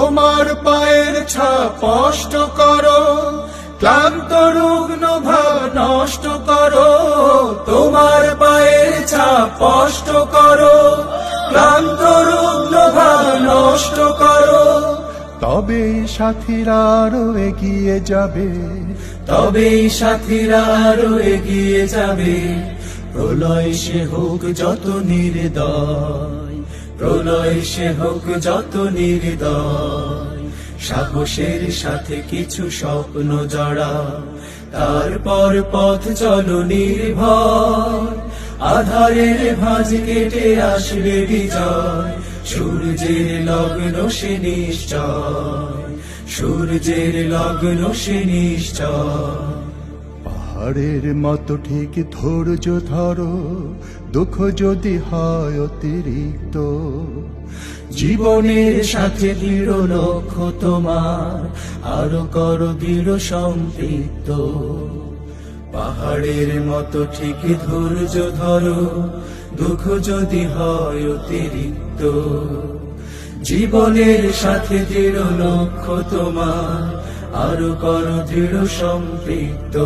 তোমার পায়ের ছাপ স্পষ্ট করো, ক্লান্ত রুগ্ন ভাব নষ্ট করো, তোমার পায়ের ছাপ স্পষ্ট করো, ক্লান্ত রুগ্ন ভাব নষ্ট করো। তবে সাথীরা আরও এগিয়ে যাবে তবে সাথীরা আরও এগিয়ে যাবে। প্রলয় সে হোক যত নির্দয়। প্রলয় সে হোক যত নির্দয়, সাহসের সাথে কিছু স্বপ্ন জড়া তারপর পথ চলো নির্ভয়, আধারের ভাঁজ কেটে আসবে বিজয়, সূর্যের লগ্ন সে নিশ্চয়, সূর্যের লগ্ন সে নিশ্চয়। পাহাড়ের মতো ঠিক ধৈর্য ধরো, দুঃখ যদি হয় অতিরিক্ত। জীবনের সাথে দৃঢ় লক্ষ্য তোমার, আরও করো দৃঢ় সম্পৃক্ত। পাহাড়ের মতো ঠিক ধৈর্য ধরো, দুঃখ যদি হয় অতিরিক্ত। জীবনের সাথে দৃঢ় লক্ষ্য তোমার আরও কর দৃঢ় সম্পৃক্ত।